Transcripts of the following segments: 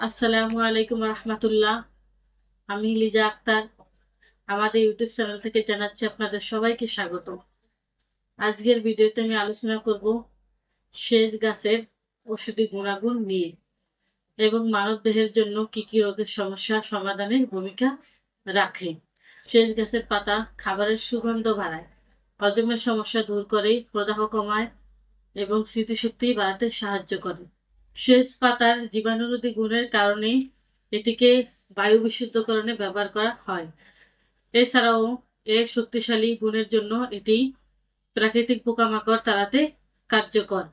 আসসালামু আলাইকুম রহমতুল্লাহ। আমি লিজা আক্তার। আমাদের ইউটিউব চ্যানেল থেকে জানাচ্ছি আপনাদের সবাইকে স্বাগত। আজকের ভিডিওতে আমি আলোচনা করব সেচ গাছের ওষুধি গুণাগুণ নিয়ে এবং মানব দেহের জন্য কি কি রোগের সমস্যা সমাধানের ভূমিকা রাখে। সেচ গাছের পাতা খাবারের সুগন্ধ বাড়ায়, হজমের সমস্যা দূর করে, প্রদাহ কমায় এবং স্মৃতিশক্তি বাড়াতে সাহায্য করে। সেচ পাতার জীবাণুরোধী গুণের কারণে এটিকে বায়ু বিশুদ্ধকরণে ব্যবহার করা হয়। এছাড়াও এর শক্তিশালী গুণের জন্য এটি প্রাকৃতিক পোকামাকড় তাড়াতে কার্যকর।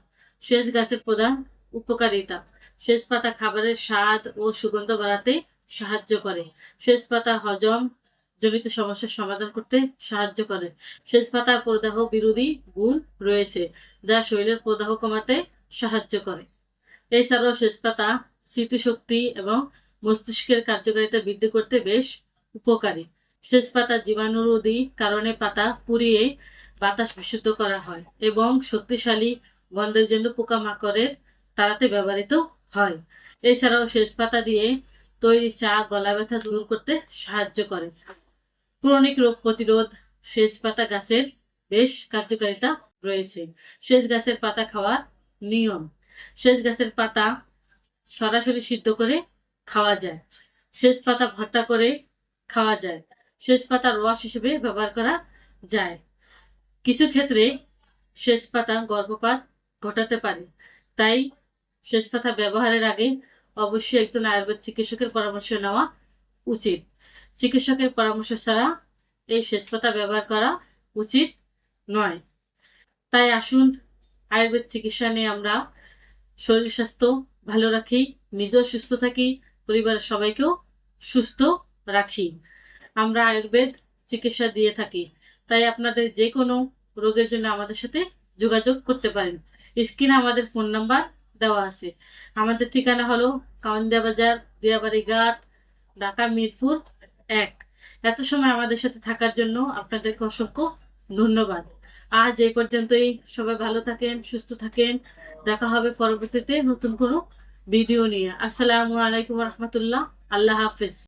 সেচ গাছের প্রধান উপকারিতা, সেচ পাতা খাবারের স্বাদ ও সুগন্ধ বাড়াতে সাহায্য করে। সেচ পাতা হজম জনিত সমস্যার সমাধান করতে সাহায্য করে। সেচ পাতা প্রদাহ বিরোধী গুণ রয়েছে, যা শরীরের প্রদাহ কমাতে সাহায্য করে। এছাড়াও শেষ পাতা স্মৃতিশক্তি এবং মস্তিষ্কের কার্যকারিতা বৃদ্ধি করতে বেশ উপকারী। সেচ পাতা জীবাণুরোধী কারণে পাতা পুড়িয়ে বাতাস বিশুদ্ধ করা হয় এবং শক্তিশালী গন্ধের জন্য পোকামাকড়ের তাড়াতে ব্যবহৃত হয়। এছাড়াও সেচ পাতা দিয়ে তৈরি চা গলা ব্যথা দূর করতে সাহায্য করে। ক্রনিক রোগ প্রতিরোধ সেচ পাতা গাছের বেশ কার্যকারিতা রয়েছে। সেচ গাছের পাতা খাওয়ার নিয়ম। সেচ গাছের পাতা সরাসরি সিদ্ধ করে খাওয়া যায়। শেষ পাতা ভর্তা করে খাওয়া যায়। শেষ পাতা রস হিসেবে ব্যবহার করা যায়। কিছু ক্ষেত্রে সেচ পাতা গর্ভপাত ঘটাতে পারে। তাই শেষ পাতা ব্যবহারের আগে অবশ্যই একজন আয়ুর্বেদ চিকিৎসকের পরামর্শ নেওয়া উচিত। চিকিৎসকের পরামর্শ ছাড়া এই সেচ পাতা ব্যবহার করা উচিত নয়। তাই আসুন আয়ুর্বেদ চিকিৎসা নিয়ে আমরা শরীর স্বাস্থ্য ভালো রাখি, নিজেও সুস্থ থাকি, পরিবারের সবাইকেও সুস্থ রাখি। আমরা আয়ুর্বেদ চিকিৎসা দিয়ে থাকি, তাই আপনাদের যে কোনো রোগের জন্য আমাদের সাথে যোগাযোগ করতে পারেন। স্ক্রিনে আমাদের ফোন নাম্বার দেওয়া আছে। আমাদের ঠিকানা হলো কাউন্দিয়া বাজার, দিয়াবাড়ি ঘাট, ঢাকা মিরপুর এক। এত সময় আমাদের সাথে থাকার জন্য আপনাদেরকে অসংখ্য ধন্যবাদ। আজ এ পর্যন্তই। সবাই ভালো থাকেন, সুস্থ থাকেন। দেখা হবে পরবর্তীতে নতুন কোনো ভিডিও নিয়ে। আসসালামু আলাইকুম রহমতুল্লাহ। আল্লাহ হাফিজ।